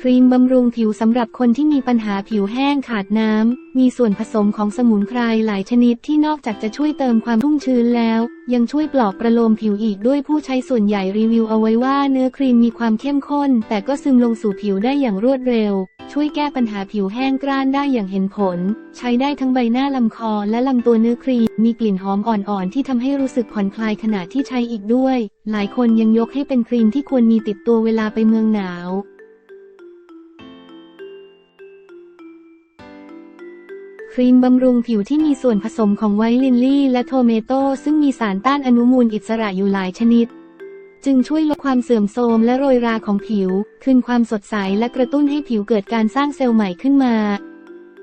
ครีมบำรุงผิวสำหรับคนที่มีปัญหาผิวแห้งขาดน้ำ มีส่วนผสมของสมุนไพรหลายชนิดที่นอกจากจะช่วยเติมความชุ่มชื้นแล้ว ยังช่วยปลอบประโลมผิวอีกด้วยผู้ใช้ส่วนใหญ่รีวิวเอาไว้ว่าเนื้อครีมมีความเข้มข้น แต่ก็ซึมลงสู่ผิวได้อย่างรวดเร็ว ช่วยแก้ปัญหาผิวแห้งกร้านได้อย่างเห็นผล ใช้ได้ทั้งใบหน้าลำคอและลำตัวเนื้อครีม มีกลิ่นหอมอ่อนๆที่ทำให้รู้สึกผ่อนคลายขณะที่ใช้อีกด้วย หลายคนยังยกให้เป็นครีมที่ควรมีติดตัวเวลาไปเมืองหนาว ครีมบำรุงผิวที่มีส่วนผสมของไวท์ลินลี่และโทเมโตซึ่งมีสารต้านอนุมูลอิสระอยู่หลายชนิด จึงช่วยลดความเสื่อมโทรมและโรยราของผิว คืนความสดใสและกระตุ้นให้ผิวเกิดการสร้างเซลล์ใหม่ขึ้นมา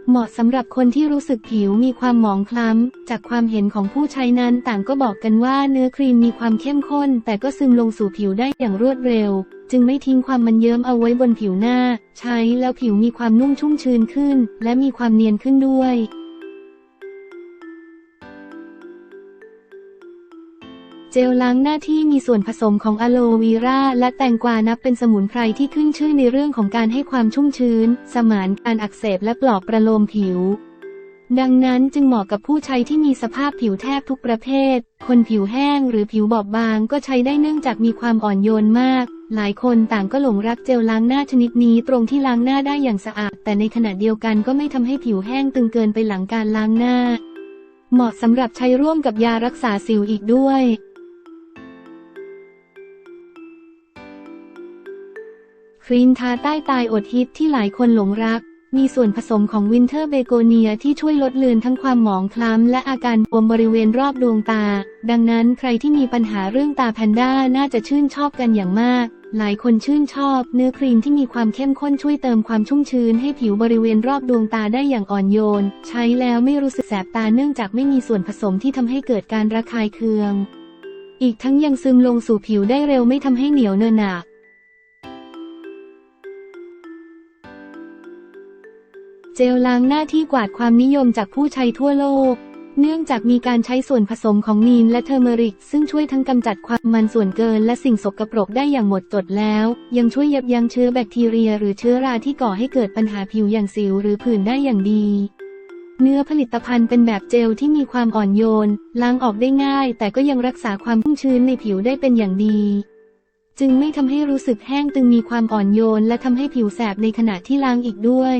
เหมาะสำหรับคนที่รู้สึกผิวมีความหมองคล้ำ จากความเห็นของผู้ใช้นั้นต่างก็บอกกันว่าเนื้อครีมมีความเข้มข้น แต่ก็ซึมลงสู่ผิวได้อย่างรวดเร็ว จึงไม่ทิ้งความมันเยิ้มเอาไว้บนผิวหน้า ใช้แล้วผิวมีความนุ่มชุ่มชื้นขึ้น และมีความเนียนขึ้นด้วยเจลล้างหน้าที่มีส่วนผสมของอะโลวีราและแตงกวานับเป็นสมุนไพรที่ขึ้นชื่อในเรื่องของการให้ความชุ่มชื้น สมานการอักเสบและปลอบประโลมผิว ดังนั้นจึงเหมาะกับผู้ใช้ที่มีสภาพผิวแทบทุกประเภท คนผิวแห้งหรือผิวบอบบางก็ใช้ได้เนื่องจากมีความอ่อนโยนมาก หลายคนต่างก็หลงรักเจลล้างหน้าชนิดนี้ตรงที่ล้างหน้าได้อย่างสะอาด แต่ในขณะเดียวกันก็ไม่ทำให้ผิวแห้งตึงเกินไปหลังการล้างหน้า เหมาะสำหรับใช้ร่วมกับยารักษาสิวอีกด้วยครีมทาใต้ตายอดฮิตที่หลายคนหลงรัก มีส่วนผสมของวินเทอร์เบโกเนียที่ช่วยลดเลือนทั้งความหมองคล้ำและอาการบวมบริเวณรอบดวงตา ดังนั้นใครที่มีปัญหาเรื่องตาแพนด้าน่าจะชื่นชอบกันอย่างมาก หลายคนชื่นชอบ เนื้อครีมที่มีความเข้มข้นช่วยเติมความชุ่มชื้นให้ผิวบริเวณรอบดวงตาได้อย่างอ่อนโยน ใช้แล้วไม่รู้สึกแสบตาเนื่องจากไม่มีส่วนผสมที่ทำให้เกิดการระคายเคือง อีกทั้งยังซึมลงสู่ผิวได้เร็วไม่ทำให้เหนียวเนอะหนัก เจลล้างหน้าที่กวาดความนิยมจากผู้ใช้ทั่วโลก เนื่องจากมีการใช้ส่วนผสมของนีนและเทอร์เมริก ซึ่งช่วยทั้งกำจัดความมันส่วนเกินและสิ่งสกปรกได้อย่างหมดจดแล้ว ยังช่วยยับยั้งเชื้อแบคทีเรีย หรือเชื้อราที่ก่อให้เกิดปัญหาผิวอย่างสิวหรือผื่นได้อย่างดี เนื้อผลิตภัณฑ์เป็นแบบเจลที่มีความอ่อนโยน ล้างออกได้ง่าย แต่ก็ยังรักษาความชุ่มชื้นในผิวได้เป็นอย่างดีจึงไม่ทำให้รู้สึกแห้งตึงมีความอ่อนโยน และทำให้ผิวแสบในขณะที่ล้างอีกด้วย